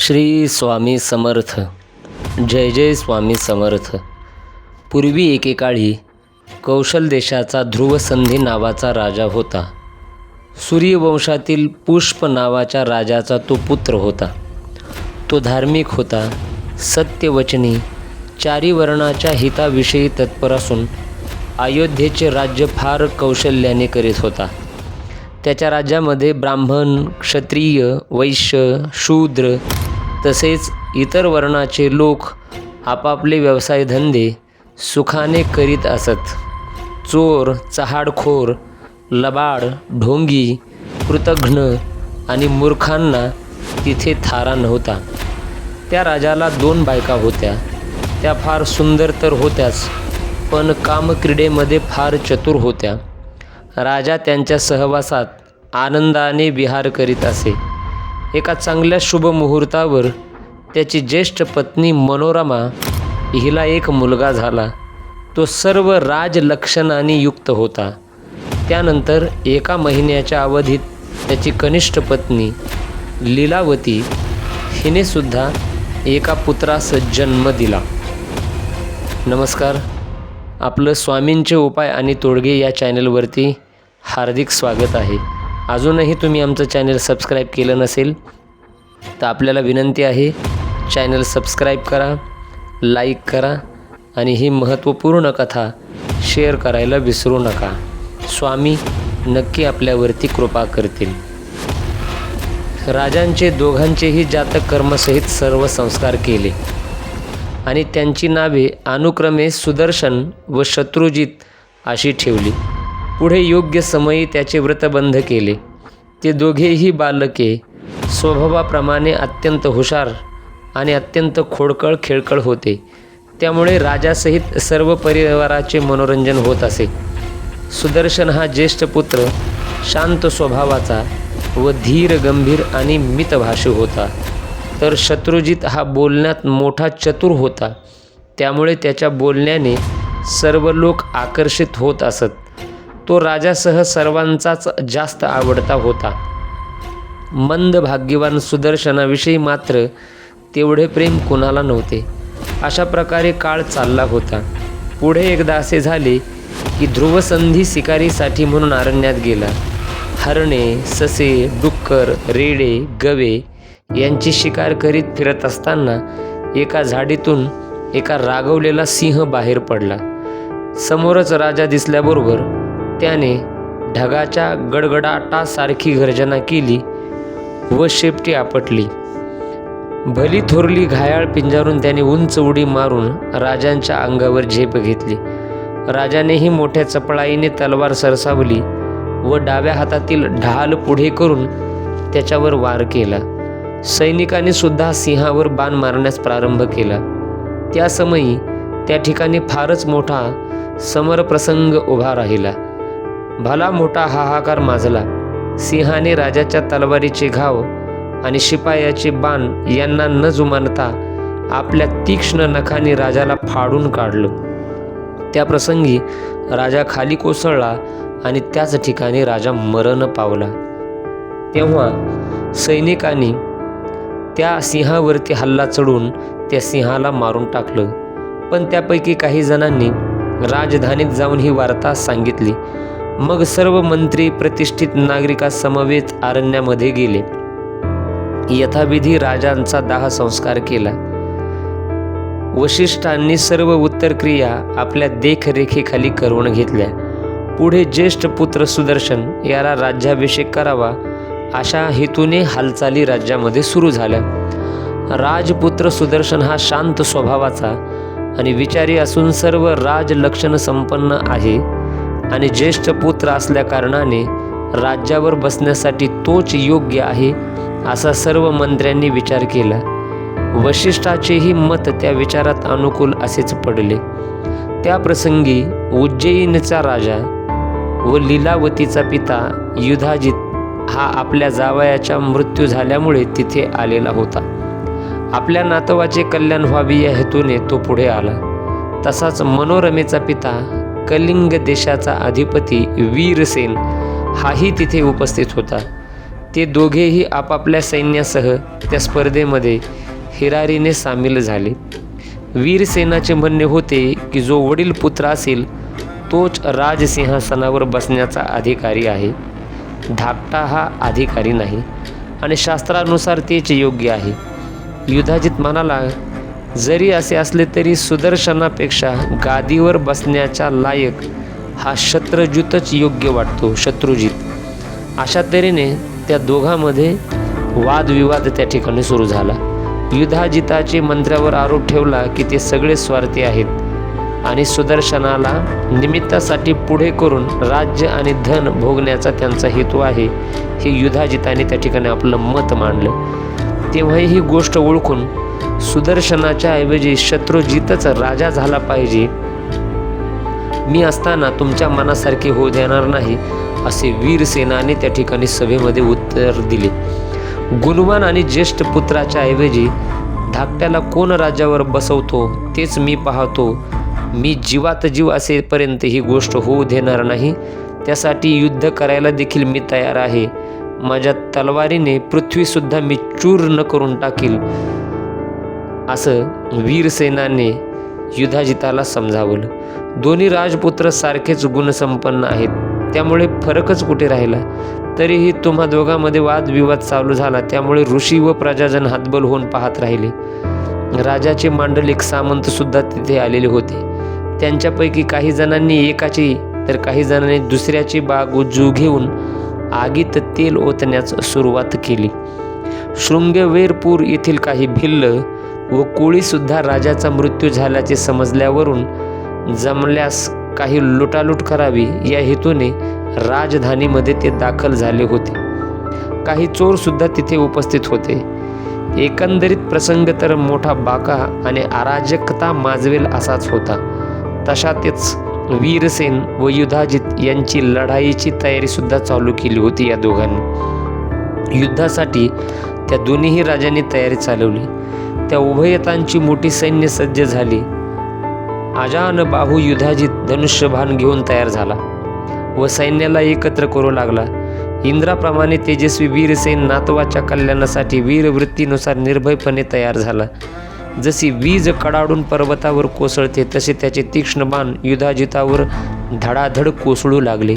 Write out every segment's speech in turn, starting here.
श्री स्वामी समर्थ. जय जय स्वामी समर्थ. पूर्वी एकेकाळी कौशल देशाचा ध्रुवसंधी नावाचा राजा होता. सूर्यवंशातील पुष्प नावाच्या राजाचा तो पुत्र होता. तो धार्मिक होता सत्यवचनी चारी वर्णाच्या हिताविषयी तत्पर असून अयोध्येचे राज्य फार कौशल्याने करीत होता. त्याच्या राज्यामध्ये ब्राह्मण क्षत्रिय वैश्य शूद्र तसेच इतर वर्णाचे लोक आपापले व्यवसायधंदे सुखाने करीत असत. चोर चहाडखोर लबाड ढोंगी कृतघ्न आणि मूर्खांना तिथे थारा नव्हता. त्या राजाला दोन बायका होत्या. त्या फार सुंदर तर होत्याच पण कामक्रीडेमध्ये फार चतुर होत्या. राजा त्यांच्या सहवासात आनंदाने विहार करीत असे. एका चांगल्या शुभ मुहूर्तावर त्याची ज्येष्ठ पत्नी मनोरमा हिला एक मुलगा झाला. तो सर्व राजलक्षणाने युक्त होता. त्यानंतर एका महिन्याच्या अवधीत त्याची कनिष्ठ पत्नी लीलावती हिनेसुद्धा एका पुत्रास जन्म दिला. नमस्कार. आपलं स्वामींचे उपाय आणि तोडगे या चॅनलवरती हार्दिक स्वागत आहे. अजूनही तुम्ही आमचं चॅनल सबस्क्राईब केलं नसेल तर आपल्याला विनंती आहे चॅनल सबस्क्राईब करा लाईक करा आणि ही महत्त्वपूर्ण कथा शेअर करायला विसरू नका. स्वामी नक्की आपल्यावरती कृपा करतील. राजांचे दोघांचेही जातक कर्मसहित सर्व संस्कार केले. आणि त्यांची नावे अनुक्रमे सुदर्शन व शत्रुजित अशी ठेवली. पुढे योग्य समयी त्याचे व्रतबंध केले. ते दोघेही बालके स्वभावाप्रमाणे अत्यंत हुशार आणि अत्यंत खोडकळ खेळकळ होते. त्यामुळे राजासहित सर्व परिवाराचे मनोरंजन होत असे. सुदर्शन हा ज्येष्ठ पुत्र शांत स्वभावाचा व धीर गंभीर आणि मितभाषी होता. तर शत्रुजित हा बोलण्यात मोठा चतुर होता. त्यामुळे त्याच्या बोलण्याने सर्व लोक आकर्षित होत असत. तो राजासह सर्वांचाच जास्त आवडता होता. मंद भाग्यवान सुदर्शनाविषयी मात्र तेवढे प्रेम कुणाला नव्हते. अशा प्रकारे काळ चालला होता. पुढे एकदा असे झाले की ध्रुवसंधी शिकारीसाठी म्हणून अरण्यात गेला. हरणे ससे डुक्कर रेडे गवे यांची शिकार करीत फिरत असताना एका झाडीतून एका रागवलेला सिंह बाहेर पडला. समोरच राजा दिसल्याबरोबर त्याने ढगाच्या गडगडाटासारखी गर्जना केली व शेपटी आपटली. भली थोरली घायाळ पिंजारून त्याने उंच उडी मारून राजांच्या अंगावर झेप घेतली. राजानेही मोठ्या चपळाईने तलवार सरसावली व डाव्या हातातील ढाल पुढे करून त्याच्यावर वार केला. सैनिकाने सुद्धा सिंहावर बाण मारण्यास प्रारंभ केला. त्यासमयी त्या ठिकाणी फारच मोठा समरप्रसंग उभा राहिला. भला मोठा हाहाकार माजला. सिंहाने राजाच्या तलवारीचे घाव आणि शिपायाचे बाण यांना न जुमानता आपल्या तीक्ष्ण नखाने राजाला फाडून काढलं. त्या प्रसंगी राजा खाली कोसळला आणि त्याच ठिकाणी राजा मरण पावला. तेव्हा सैनिकांनी त्या सिंहावरती हल्ला चढून त्या सिंहाला मारून टाकलं. पण त्यापैकी काही जणांनी राजधानीत जाऊन ही वार्ता सांगितली. मग सर्व मंत्री प्रतिष्ठित नागरिकासमवेत अरण्यामध्ये गेले. यथाविधी राजांचा दाह संस्कार केला. वशिष्ठांनी सर्व उत्तर क्रिया आपल्या देखरेखीखाली करून घेतल्या. पुढे ज्येष्ठ पुत्र सुदर्शन याला राज्याभिषेक करावा अशा हेतूने हालचाली राज्यामध्ये सुरू झाल्या. राजपुत्र सुदर्शन हा शांत स्वभावाचा आणि विचारी असून सर्व राजलक्षण संपन्न आहे. आणि ज्येष्ठ पुत्र असल्या कारणाने राज्यावर बसण्यासाठी तोच योग्य आहे असा सर्व मंत्र्यांनी विचार केला. वशिष्ठाचेही मत त्या विचारात अनुकूल असेच पडले. त्या प्रसंगी उज्जैनचा राजा व लीलावतीचा पिता युधाजित हा आपल्या जावयाच्या मृत्यू झाल्यामुळे तिथे आलेला होता. आपल्या नातवाचे कल्याण व्हावे या हेतूने तो पुढे आला. तसाच मनोरमेचा पिता कलिंग देशाचा अधिपती वीरसेन हाही तिथे उपस्थित होता. ते दोघेही आपापल्या सैन्यासह त्या स्पर्धेमध्ये हिरारीने सामील झाले. वीरसेनाचे म्हणणे होते की जो वडील पुत्र असेल तोच राजसिंहासनावर बसण्याचा अधिकारी आहे. धाकटा हा अधिकारी नाही आणि शास्त्रानुसार तेच योग्य आहे. युधाजित म्हणाला जरी असे असले तरी सुदर्शनापेक्षा गादीवर बसण्याच्या लायक हा शत्रुजितच योग्य वाटतो शत्रुजित. अशा तऱ्हेने त्या दोघांमध्ये वादविवाद त्या ठिकाणी सुरू झाला. युधाजिताचे मंत्र्यावर आरोप ठेवला की ते सगळे स्वार्थी आहेत आणि सुदर्शनाला निमित्तासाठी पुढे करून राज्य आणि धन भोगण्याचा त्यांचा हेतू आहे हे युधाजिताने त्या ठिकाणी आपलं मत मांडलं. तेव्हाही ही गोष्ट ओळखून सुदर्शनाच्या ऐवजी शत्रुजितच राजा झाला पाहिजे. मी असताना तुमच्या मनासारखे होऊ देणार नाही असे वीरसेनाने त्या ठिकाणी सभेमध्ये उत्तर दिले. गुणवान आणि ज्येष्ठ पुत्राच्या ऐवजी धाकट्याला कोण राज्यावर बसवतो तेच मी पाहतो. मी जीवात जीव असेपर्यंत ही गोष्ट होऊ देणार नाही त्यासाठी युद्ध करायला देखील मी तयार आहे. माझ्या तलवारीने पृथ्वीसुद्धा मी चूर्ण करून टाकील. असं वीरसेनाने युधाजिताला समजावलं. दोन्ही राजपुत्र सारखेच गुणसंपन्न आहेत. त्यामुळे फरकच कुठे राहिला? तरीही तुम्हा दोघांमध्ये वादविवाद चालू झाला त्यामुळे ऋषी व प्रजाजन हातबल होऊन पाहत राहिले. राजाचे मांडलिक सामंत सुद्धा तिथे आलेले होते. त्यांच्यापैकी काही जणांनी एकाची तर काही जणांनी दुसऱ्याची बाग उजू घेऊन आगीत तेल ओतण्यास सुरुवात केली. शृंगवेरपूर येथील काही भिल्ल व कोळीसुद्धा राजाचा मृत्यू झाल्याचे समजल्यावरून जमल्यास काही लुटालूट करावी या हेतूने राजधानीमध्ये ते दाखल झाले होते. काही चोरसुद्धा तिथे उपस्थित होते. एकंदरीत प्रसंग तर मोठा बाका आणि अराजकता माजवेल असाच होता. तशातेच वीरसेन व युधाजित यांची लढाईची तयारीसुद्धा चालू केली होती या दोघांनी. युद्धासाठी त्या दोन्हीही राजांनी तयारी चालवली. त्या उभयतांची मोठी सैन्य सज्ज झाली. अजान बाहू युधाजित धनुष्यभान घेऊन तयार झाला व सैन्याला एकत्र करू लागला. इंद्राप्रमाणे तेजस्वी वीरसेन नातवाच्या कल्याणासाठी वीरवृत्तीनुसार निर्भयपणे तयार झाला. जशी वीज कडाडून पर्वतावर कोसळते तसे त्याचे तीक्ष्ण बाण युधाजितावर धडाधड कोसळू लागले.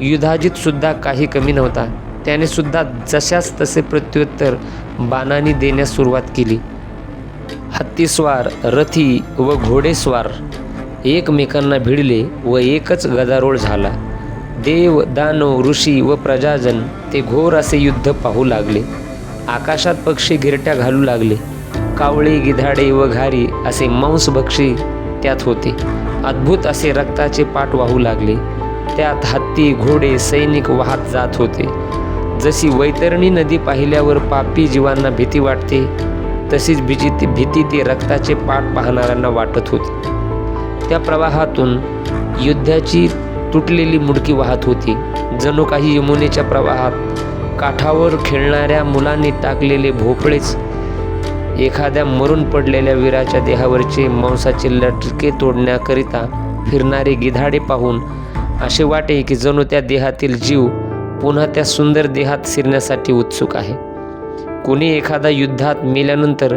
युधाजित सुद्धा काही कमी नव्हता. त्याने सुद्धा जशास तसे प्रत्युत्तर बाणांनी देण्यास सुरुवात केली. हत्तीस्वार रथी व घोडेस्वार एकमेकांना भिडले व एकच गदारोळ झाला. देव दानव ऋषी व प्रजाजन ते घोर असे युद्ध पाहू लागले. आकाशात पक्षी गिरट्या घालू लागले. कावळे गिधाडे व घारी असे मांसभक्षी त्यात होते. अद्भुत असे रक्ताचे पाठ वाहू लागले. त्यात हत्ती घोडे सैनिक वाहत जात होते. जशी वैतरणी नदी पाहिल्यावर पापी जीवांना भीती वाटते तशीच भीती भीती ते रक्ताचे पाठ पाहणाऱ्यांना वाटत होती. त्या प्रवाहातून युद्धाची तुटलेली मुडकी वाहत होती. जणू काही यमुनेच्या प्रवाहात काठावर खेळणाऱ्या मुलांनी टाकलेले भोपळेच एखाद्या मरून पडलेल्या वीराच्या देहावरचे मांसाचे लटके तोडण्याकरिता फिरणारे गिधाडे पाहून असे वाटे की जणू त्या देहातील जीव पुन्हा त्या सुंदर देहात शिरण्यासाठी उत्सुक आहे. कोणी एखादा युद्धात मेल्यानंतर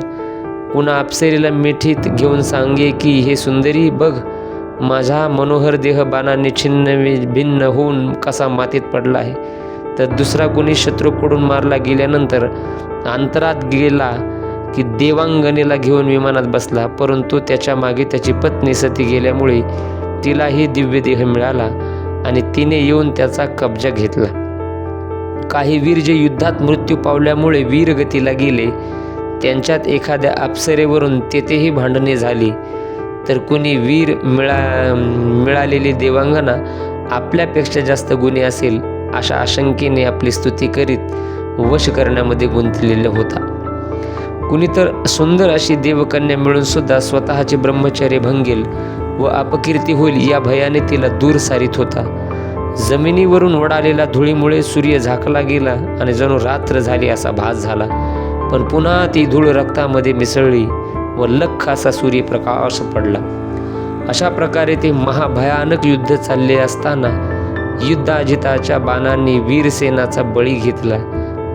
पुन्हा अप्सरीला मिठीत घेऊन सांगे की हे सुंदरी बघ माझा मनोहर देह बाणाने छिन्न भिन्न होऊन कसा मातीत पडला आहे. तर दुसरा कोणी शत्रूकडून मारला गेल्यानंतर अंतरात गेला की देवांगणीला घेऊन विमानात बसला परंतु त्याच्यामागे त्याची पत्नी सती गेल्यामुळे तिलाही दिव्य देह मिळाला आणि तिने येऊन त्याचा कब्जा घेतला. काही वीर जे युद्धात मृत्यू पावल्यामुळे वीरगतीला गेले त्यांच्यात एखाद्या अप्सरेवरून तेथेही भांडणे झाली. तर कुणी वीर मिळा मिळालेली देवांगना आपल्यापेक्षा जास्त गुन्हे असेल अशा आशंकेने आपली स्तुती करीत वश करण्यामध्ये गुंतलेला होता. कुणी तर सुंदर अशी देवकन्या मिळून सुद्धा स्वतःचे ब्रह्मचर्य भंगेल व अपकीर्ती होईल या भयाने तिला दूर सारित होता. जमिनीवरून वडालेला धुळीमुळे सूर्य झाकला गेला आणि जणू रात्र झाली असा भास झाला. पण पुन्हा ती धूळ रक्तामध्ये मिसळली व लख असा सूर्यप्रकाश पडला. अशा प्रकारे ते महाभयानक युद्ध चालले असताना युद्धाजिताच्या बाणांनी वीरसेनाचा बळी घेतला.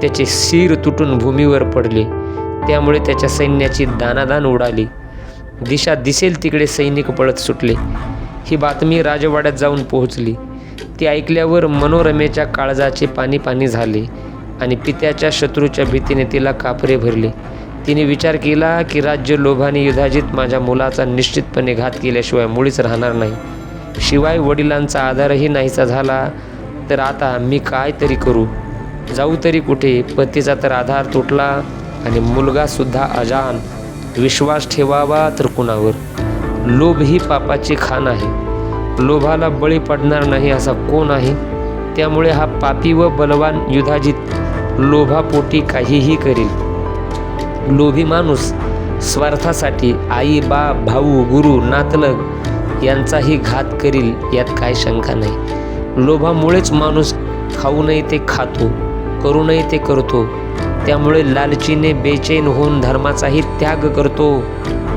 त्याचे शिर तुटून भूमीवर पडले. त्यामुळे त्याच्या सैन्याची दानादान उडाली. दिशा दिसेल तिकडे सैनिक पळत सुटले. ही बातमी राजवाड्यात जाऊन पोहोचली. ती ऐकल्यावर मनोरमेच्या काळजाचे पाणी पाणी झाले आणि पित्याच्या शत्रूच्या भीतीने तिला कापरे भरले. तिने विचार केला की राज्य लोभाने युधाजित माझ्या मुलाचा निश्चितपणे घात केल्याशिवाय मुळीच राहणार नाही. शिवाय वडिलांचा आधारही नाहीसा झाला तर आता मी काय तरी करू? जाऊ तरी कुठे? पतीचा तर आधार तुटला. आणि मुलगासुद्धा अजान. विश्वास ठेवावा तर कुणावर? लोभ ही पापाची खाण आहे. लोभाला बळी पडणार नाही असा कोण आहे? त्यामुळे हा पापी व बलवान युधाजित लोभापोटी काहीही करील. लोभी माणूस स्वार्थासाठी आई बाप भाऊ गुरु नातलग यांचाही घात करील यात काय शंका नाही. लोभामुळेच माणूस खाऊ नये ते खातो करू नये ते करतो त्यामुळे लालचीने बेचैन होऊन धर्माचाही त्याग करतो.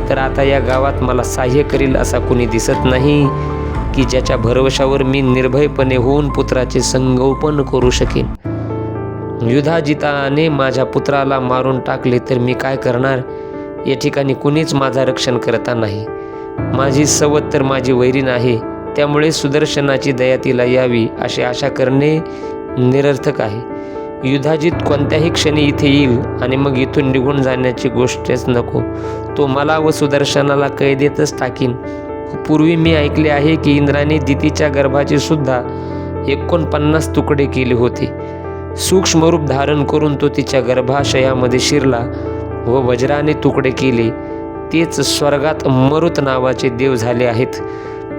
तर आता या गावात मला साह्य करील असा कुणी दिसत नाही की ज्याच्या भरवशावर मी निर्भयपणे होऊन पुत्राचे संगोपन करू शकेन. युधाजिताने माझ्या पुत्राला मारून टाकले तर मी काय करणार? या ठिकाणी कुणीच माझा रक्षण करता नाही. माझी सवत तर माझी वैरीण आहे त्यामुळे सुदर्शनाची दया तिला यावी अशी आशा करणे निरर्थक आहे. युधाजित कोणत्याही क्षणी इथे येईल आणि मग इथून निघून जाण्याची गोष्टच नको. तो मला व सुदर्शनाला कैदेतच टाकीन. पूर्वी मी ऐकले आहे की इंद्राने दितीच्या गर्भाचे सुद्धा एकोणपन्नास तुकडे केले होते. सूक्ष्मरूप धारण करून तो तिच्या गर्भाशयामध्ये शिरला व वज्राने तुकडे केले. तेच स्वर्गात मरुत नावाचे देव झाले आहेत.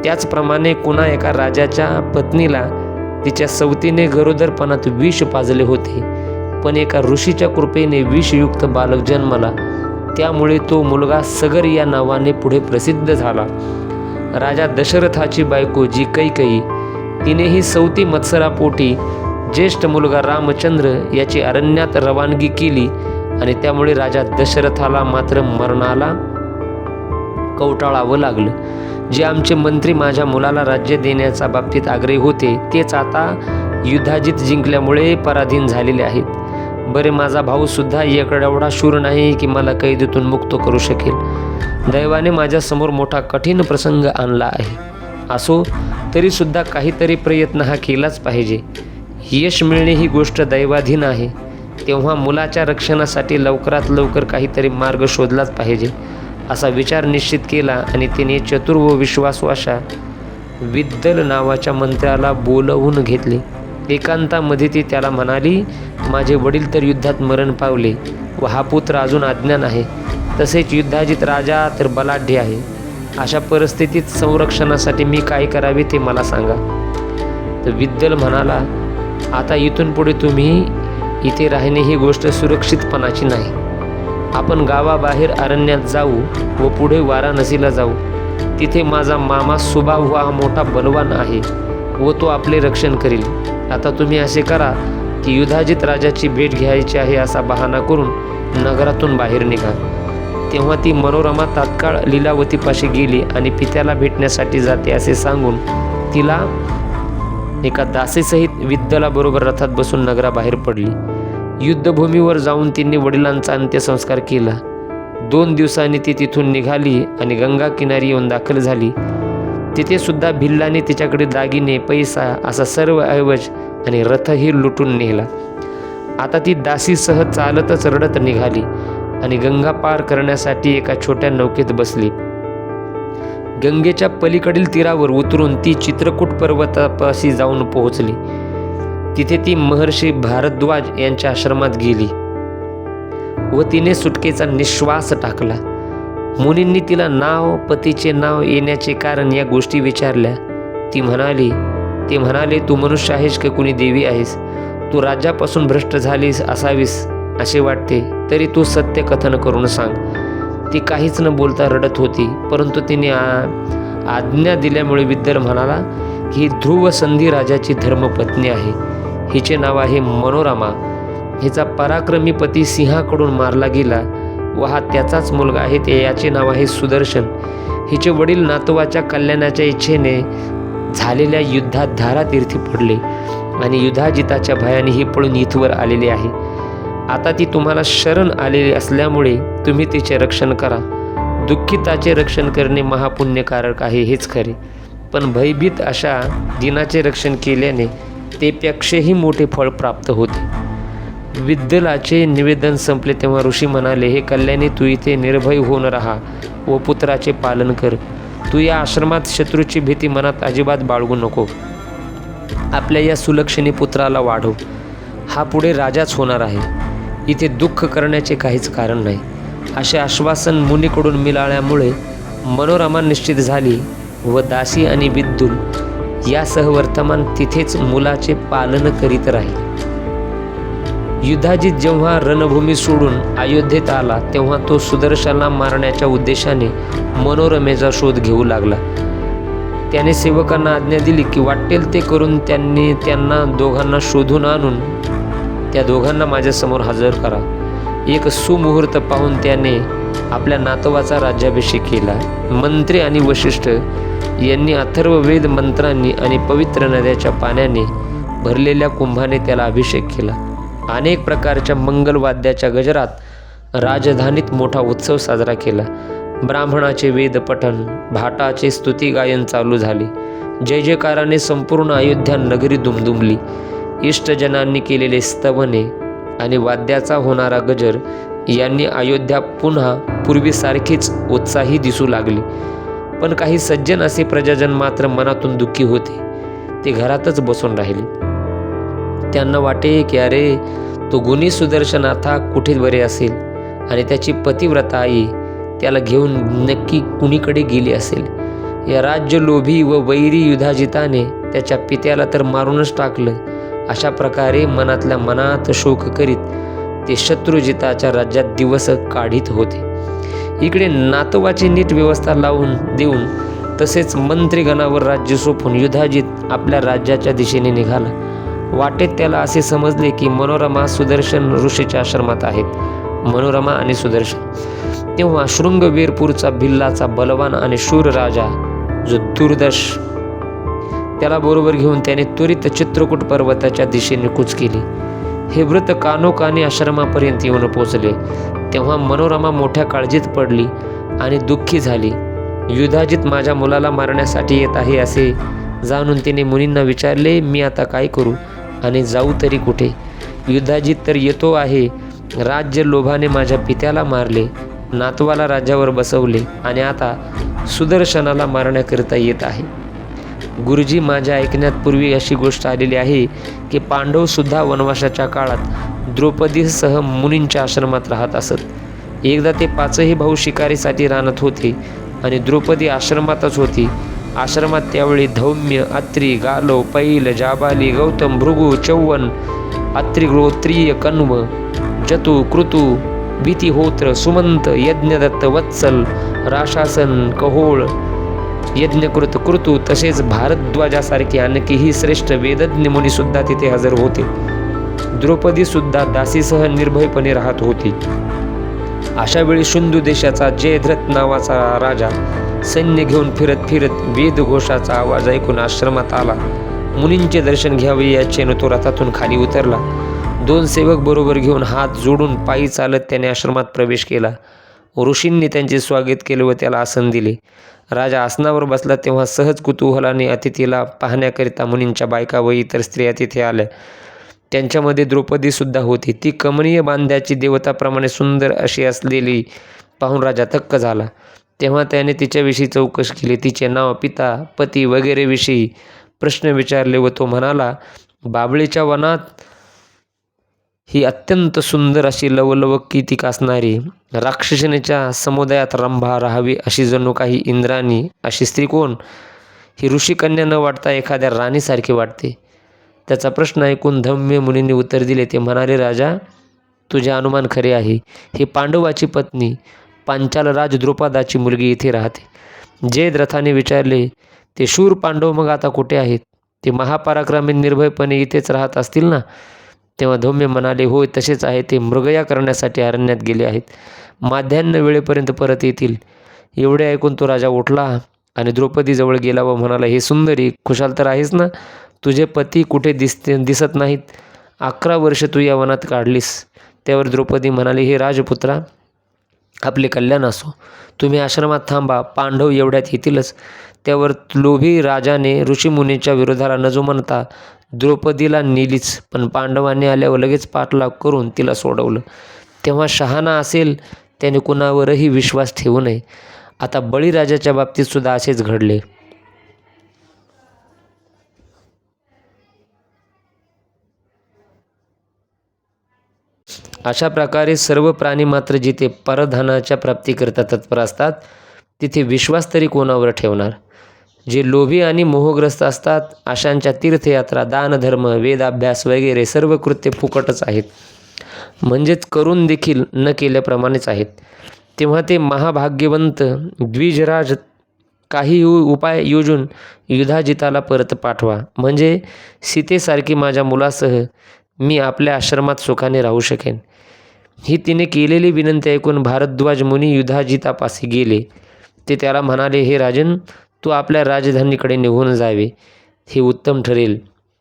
त्याचप्रमाणे कुणा एका राजाच्या पत्नीला तिच्या सवतीने गरोदरपणात विष पाजले होते. पण एका ऋषीच्या कृपेने विषयुक्त बालक जन्मला. त्यामुळे तो मुलगा सगर या नावाने पुढे प्रसिद्ध झाला. राजा दशरथाची बायको जी कैकई तिनेही सवती मत्सरापोटी ज्येष्ठ मुलगा रामचंद्र याची अरण्यात रवानगी केली आणि त्यामुळे राजा दशरथाला मात्र मरणाला कवटाळावं लागलं. जे आमचे मंत्री माझ्या मुलाला राज्य देण्याच्या बाबतीत आग्रही होते तेच आता युद्धाजीत जिंकल्यामुळे पराधीन झालेले आहेत. बरे माझा भाऊसुद्धा एकडा एवढा शूर नाही की मला कैदीतून मुक्त करू शकेल. दैवाने माझ्यासमोर मोठा कठीण प्रसंग आणला आहे. असो तरीसुद्धा काहीतरी प्रयत्न हा केलाच पाहिजे. यश मिळणे ही गोष्ट दैवाधीन आहे. तेव्हा मुलाच्या रक्षणासाठी लवकरात लवकर काहीतरी मार्ग शोधलाच पाहिजे. असा विचार निश्चित केला आणि तिने चतुर व विश्वासवाशा विद्दल नावाच्या मंत्र्याला बोलवून घेतले. एकांतामध्ये ती त्याला म्हणाली माझे वडील तर युद्धात मरण पावले व हा पुत्र अजून अज्ञान आहे. तसेच युद्धाजित राजा तर बलाढ्य आहे. अशा परिस्थितीत संरक्षणासाठी मी काय करावे ते मला सांगा. तर विद्दल म्हणाला आता इथून पुढे तुम्ही इथे राहणे ही गोष्ट सुरक्षितपणाची नाही. आपण गावाबाहेर अरण्यात जाऊ व पुढे वाराणसीला जाऊ. तिथे माझा मामा सुभाव हा मोठा बलवान आहे व तो आपले रक्षण करील. आता तुम्ही असे करा की युधाजित राजाची भेट घ्यायची आहे असा बहाणा करून नगरातून बाहेर निघा. तेव्हा ती मनोरमा तात्काळ लीलावतीपाशी गेली आणि पित्याला भेटण्यासाठी जाते असे सांगून तिला एका दासीसहित विद्यालाबरोबर रथात बसून नगराबाहेर पडली. युद्धभूमीवर जाऊन तिने वडिलांचा अंत्यसंस्कार केला. दोन दिवसांनी ती तिथून निघाली आणि गंगा किनारी येऊन दाखल झाली. तिथे सुद्धा भिल्लाने तिच्याकडे दागिने पैसा असा सर्व ऐवज आणि रथही लुटून नेला. आता ती दासीसह चालतच रडत निघाली आणि गंगा पार करण्यासाठी एका छोट्या नौकेत बसली. गंगेच्या पलीकडील तीरावर उतरून ती चित्रकूट पर्वतापाशी जाऊन पोहोचली. तिथे ती महर्षी भारद्वाज यांच्या आश्रमात गेली. व तिने सुटकेचा निश्वास टाकला. मुनींनी तिला नाव पतीचे नाव येण्याचे कारण या गोष्टी विचारल्या. ती म्हणाली ते म्हणाले तू मनुष्य आहेस की? कुणी देवी आहेस? तू राज्यापासून भ्रष्ट झालीस असावीस असे वाटते. तरी तू सत्य कथन करून सांग. ती काहीच न बोलता रडत होती परंतु तिने आ- आज्ञा दिल्यामुळे विद्दर म्हणाला ही ध्रुव संधी राजाची धर्मपत्नी आहे. हिचे नाव आहे मनोरमा. हिचा पराक्रमी पती सिंहाकडून मारला गेला. व हा त्याचाच मुलगा आहे ते याचे नाव आहे सुदर्शन. हिचे वडील नातवाच्या कल्याणाच्या इच्छेने झालेल्या युद्धात धारातीर्थी पडले आणि युधाजिताच्या भयाने ही पळून इथवर आलेले आहे. आता ती तुम्हाला शरण आलेली असल्यामुळे तुम्ही तिचे रक्षण करा. दुःखिताचे रक्षण करणे महापुण्यकारक आहे हेच खरे. पण भयभीत अशा दिनाचे रक्षण केल्याने तेपेक्षाही मोठे फळ प्राप्त होते. विद्दलाचे निवेदन संपले तेव्हा ऋषी म्हणाले हे कल्याणी तू इथे निर्भय होऊन राहा व पुत्राचे पालन कर. तू या आश्रमात शत्रूची भीती मनात अजिबात बाळगू नको. आपल्या या सुलक्षणी पुत्राला वाढव. हा पुढे राजाच होणार आहे. इथे दुःख करण्याचे काहीच कारण नाही. असे आश्वासन मुनीकडून मिळाल्यामुळे मनोरमा निश्चित झाली व दासी आणि विद्युल यासह वर्तमान तिथेच मुलाचे पालन करीत राहील. युद्धाजीत जेव्हा रणभूमी सोडून अयोध्येत आला तेव्हा तो सुदर्शनला मारण्याच्या उद्देशाने मनोरमेचा शोध घेऊ लागला. त्याने सेवकांना आज्ञा दिली की वाटेल ते करून त्यांनी त्यांना दोघांना शोधून आणून त्या दोघांना माझ्यासमोर हजर करा. एक सुमुहूर्त पाहून त्याने आपल्या नातवाचा राज्याभिषेक केला. मंत्री आणि वशिष्ठ यांनी अथर्व वेद मंत्रांनी आणि पवित्र नद्याच्या पाण्याने भरलेल्या कुंभाने त्याला अभिषेक केला. अनेक प्रकारच्या मंगलवाद्याच्या गजरात राजधानीत मोठा उत्सव साजरा केला. ब्राह्मणाचे वेद पठण भाटाचे स्तुती गायन चालू झाले. जय जयकाराने संपूर्ण अयोध्या नगरी दुमदुमली. इष्टजनांनी केलेले स्तवने आणि वाद्याचा होणारा गजर यांनी अयोध्या पुन्हा पूर्वीसारखीच उत्साही दिसू लागली. पण काही सज्जन असे प्रजाजन मात्र मनातून दुःखी होते. ते घरातच बसून राहिले. त्यांना वाटे की अरे तो गुणी सुदर्शनाथा कुठे बरे असेल? आणि त्याची पतिव्रता आई त्याला घेऊन नक्की कुणीकडे गेली असेल? या राज्य लोभी व वैरी युधाजिताने त्याच्या पित्याला तर मारूनच टाकलं. अशा प्रकारे मनातल्या मनात शोक करीत ते शत्रुजिताच्या राज्यात दिवस काढीत होते. इकडे नातवाची नीट व्यवस्था लावून देऊन तसेच मंत्रीगणावर राज्य सोपून युधाजित आपल्या राज्याच्या दिशेने निघाला. वाटेत त्याला असे समजले की मनोरमा सुदर्शन ऋषीच्या आश्रमात आहेत. मनोरमा आणि सुदर्शन. तेव्हा शृंगवीरपूरचा भिल्लाचा बलवान आणि शूर राजा जो दुर्दश त्याला बरोबर घेऊन त्याने त्वरित चित्रकूट पर्वताच्या दिशेने कूच केली. हे व्रत कानोकाने आश्रमापर्यंत येऊन पोचले. तेव्हा मनोरमा मोठ्या काळजीत पडली आणि दुःखी झाली. युधाजित माझ्या मुलाला मारण्यासाठी येत आहे असे जाणून तिने मुनींना विचारले मी आता काय करू आणि जाऊ तरी कुठे? युधाजित तर येतो आहे. राज्य लोभाने माझ्या पित्याला मारले नातवाला राज्यावर बसवले आणि आता सुदर्शनाला मारण्याकरिता येत आहे. गुरुजी माझ्या ऐकण्यात पूर्वी अशी गोष्ट आलेली आहे की पांडवसुद्धा वनवासाच्या काळात द्रौपदीसह मुनींच्या आश्रमात राहत असत. एकदा ते पाचही भाऊ शिकारीसाठी राहत होते आणि द्रौपदी आश्रमातच होती. आश्रमात त्यावेळी धौम्य अत्री गालो पैल जाबाली गौतम भृगु चौवन अत्रिगोत्रीय कण्व जतू कृतू भीतिहोत्र सुमंत यज्ञदत्त वत्सल राशासन कहोळ यज्ञकृत कृतू तसेच भारद्वाजासारखे आणखीही श्रेष्ठ वेदज्ञ मुनीसुद्धा तिथे हजर होते. द्रौपदीसुद्धा दासीसह निर्भयपणे राहत होती. अशा वेळी शुंदू देशाचा जयद्रथ नावाचा राजा सैन्य घेऊन फिरत फिरत वेदघोषाचा आवाज ऐकून आश्रमात आला. मुनींचे दर्शन घ्यावे याचेनं तो रथातून खाली उतरला. दोन सेवक बरोबर घेऊन हात जोडून पायी चालत त्याने आश्रमात प्रवेश केला. ऋषींनी त्यांचे स्वागत केले व त्याला आसन दिले. राजा आसनावर बसला तेव्हा सहज कुतूहलाने अतिथीला पाहण्याकरिता मुनींच्या बायका व इतर स्त्रिया तिथे आल्या. त्यांच्यामध्ये द्रौपदीसुद्धा होती. ती कमनीय बांध्याची देवताप्रमाणे सुंदर अशी असलेली पाहून राजा थक्क झाला. तेव्हा त्याने तिच्याविषयी चौकशी केली. तिचे नाव पिता पती वगैरेविषयी प्रश्न विचारले व तो म्हणाला बाबळीच्या वनात ही अत्यंत सुंदर अशी लवलवकीतिक असणारी राक्षसनेच्या समुदायात रंभा राहावी अशी जणू काही इंद्राणी अशी स्त्री कोण? ही ऋषिकन्या न वाटता एखाद्या राणीसारखी वाटते. त्याचा प्रश्न ऐकून धम्य मुनींनी उत्तर दिले ते म्हणाले राजा तुझे अनुमान खरे आहे. ही पांडवाची पत्नी पांचाल राज द्रुपदाची मुलगी इथे राहते. जयद्रथाने विचारले ते शूर पांडव मग आता कुठे आहेत? ते महापराक्रमी निर्भयपणे इथेच राहत असतील ना? तेव्हा धौम्य म्हणाले होय तसेच आहे ते मृगया करण्यासाठी अरण्यात गेले आहेत. माध्यान्ह वेळेपर्यंत परत येतील. एवढे ऐकून तो राजा उठला आणि द्रौपदीजवळ गेला व म्हणाला हे सुंदरी खुशाल तर आहेस ना? तुझे पती कुठे दिसते दिसत नाहीत. अकरा वर्ष तू या वनात काढलीस. त्यावर द्रौपदी म्हणाली हे राजपुत्रा आपले कल्याण असो. तुम्ही आश्रमात थांबा पांडव एवढ्यात येतीलच. त्यावर लोभी राजाने ऋषीमुनीच्या विरोधाला न जुमानता द्रौपदीला नेलीच पण पांडवांनी आल्यावर लगेच पाठलाग करून तिला सोडवलं. तेव्हा शहाणा असेल त्याने कुणावरही विश्वास ठेवू नये. आता बळीराजाच्या बाबतीत सुद्धा असेच घडले. अशा प्रकारे सर्व प्राणी मात्र जिथे परधनाच्या प्राप्तीकरता तत्पर असतात तिथे विश्वास तरी कोणावर ठेवणार? जे लोभी आणि मोहग्रस्त असतात अशांच्या तीर्थयात्रा दानधर्म वेदाभ्यास वगैरे सर्व कृत्य फुकटच आहेत. म्हणजेच करून देखील न केल्याप्रमाणेच आहेत. तेव्हा ते महाभाग्यवंत द्विजराज काही उपाय योजून युधाजिताला परत पाठवा. म्हणजे सीतेसारखी माझ्या मुलासह मी आपल्या आश्रमात सुखाने राहू शकेन. ही तिने केलेली विनंती ऐकून भारद्वाज मुनी युधाजितापाशी गेले. ते त्याला म्हणाले हे राजन तू आपल्या राजधानीकडे निघून जावे हे उत्तम ठरेल.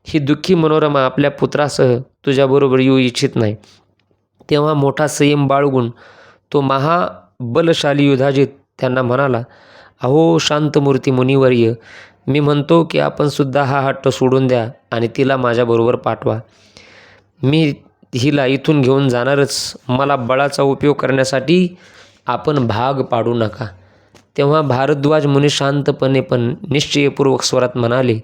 ही दुःखी मनोरमा आपल्या पुत्रासह तुझ्याबरोबर येऊ इच्छित नाही. तेव्हा मोठा संयम बाळगून तो महाबलशाली युधाजित त्यांना म्हणाला अहो शांतमूर्ती मुनिवर्य मी म्हणतो की आपण सुद्धा हा हट्ट सोडून द्या आणि तिला माझ्याबरोबर पाठवा. मी हिला इथून घेऊन जाणारच. मला बळाचा उपयोग करण्यासाठी आपण भाग पाडू नका. तेव्हा भारद्वाज मुनी शांतपणे पण निश्चयपूर्वक स्वरात म्हणाले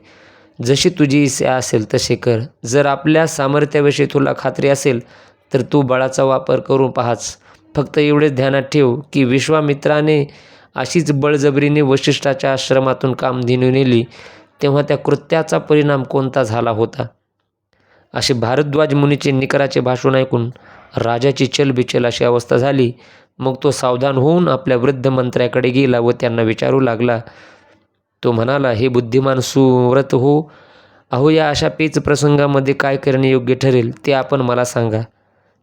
जशी तुझी इच्छा असेल तसे कर. जर आपल्या सामर्थ्याविषयी तुला खात्री असेल तर तू बळाचा वापर करून पाहाच. फक्त एवढेच ध्यानात ठेव की विश्वामित्राने अशीच बळजबरीने वशिष्ठाच्या आश्रमातून कामधेनू नेली तेव्हा त्या कृत्याचा परिणाम कोणता झाला होता? असे भारद्वाज मुनीचे निकराचे भाषण ऐकून राजाची चलबिचल अशी अवस्था झाली. मग तो सावधान होऊन आपल्या वृद्ध मंत्र्याकडे गेला व त्यांना विचारू लागला. तो म्हणाला हे बुद्धिमान सुव्रत हो. अहो या अशा पेच प्रसंगामध्ये काय करणे योग्य ठरेल ते आपण मला सांगा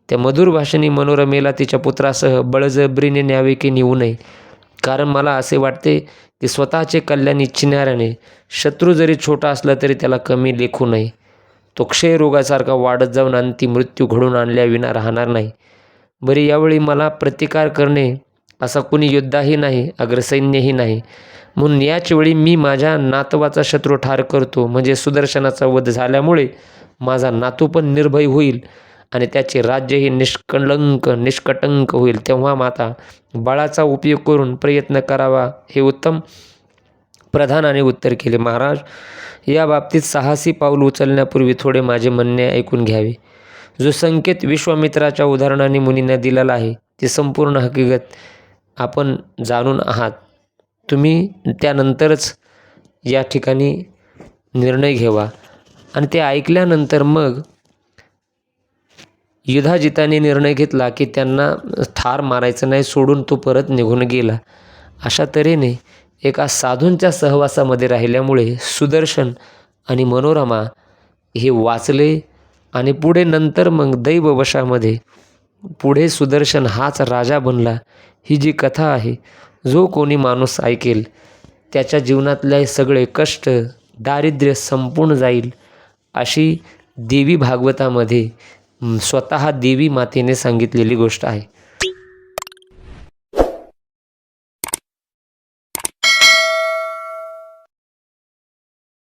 त्या मधुर भाषेने मनोरमेला तिच्या पुत्रासह बळजबरीने न्यावे की नेऊ नये. कारण मला असे वाटते की स्वतःचे कल्याण इच्छिणाऱ्याने शत्रू जरी छोटा असला तरी त्याला कमी लेखू नये. तो क्षयरोगासारखा वाढत जाऊन अंती मृत्यू घडून आणल्याविना राहणार नाही. बरे यावेळी मला प्रतिकार करणे असा कुणी योद्धाही नाही अग्रसैन्यही नाही. म्हणून याचवेळी मी माझ्या नातवाचा शत्रू ठार करतो. म्हणजे सुदर्शनाचा वध झाल्यामुळे माझा नातू पण निर्भय होईल आणि त्याचे राज्यही निष्कलंक निष्कटंक होईल. तेव्हा माता बाळाचा उपयोग करून प्रयत्न करावा हे उत्तम प्रधानाने उत्तर केले. महाराज या बाबतीत साहसी पाऊल उचलण्यापूर्वी थोडे माझे म्हणणे ऐकून घ्यावे. जो संकेत विश्वामित्राच्या उदाहरणाने मुनींना दिलेला आहे ती संपूर्ण हकीकत आपण जाणून आहात. तुम्ही त्यानंतरच या ठिकाणी निर्णय घ्यावा आणि ते ऐकल्यानंतर मग युधाजिताने निर्णय घेतला की त्यांना ठार मारायचं नाही सोडून तो परत निघून गेला. अशा तऱ्हेने एका साधूंच्या सहवासामध्ये राहिल्यामुळे सुदर्शन आणि मनोरमा हे वाचले आणि पुढे नंतर मग दैववशामध्ये पुढे सुदर्शन हाच राजा बनला. ही जी कथा आहे जो कोणी माणूस ऐकेल त्याच्या जीवनातले सगळे कष्ट दारिद्र्य संपून जाईल अशी देवी भागवतामध्ये स्वतः देवी मातेने सांगितलेली गोष्ट आहे.